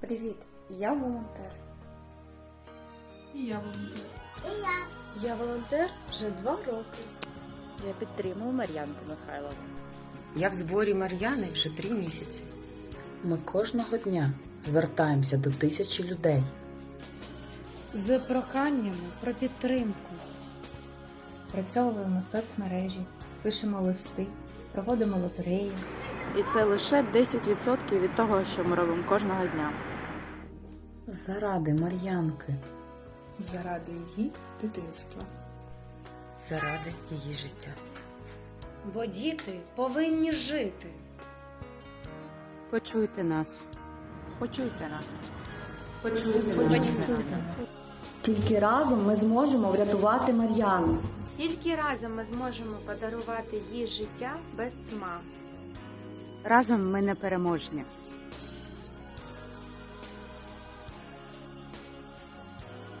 Привіт, я волонтер. І я волонтер. Я волонтер вже два роки. Я підтримую Мар'янку Михайлову. Я в зборі Мар'яни вже три місяці. Ми кожного дня звертаємося до тисячі людей. з проханнями про підтримку. Працьовуємо соцмережі, пишемо листи, проводимо лотереї. І це лише 10% від того, що ми робимо кожного дня. Заради Мар'янки. Заради її дитинства. Заради її життя. Бо діти повинні жити. Почуйте нас. Почуйте нас. Тільки разом ми зможемо врятувати Мар'яну. Тільки разом ми зможемо подарувати їй життя без тьма. Разом ми непереможні.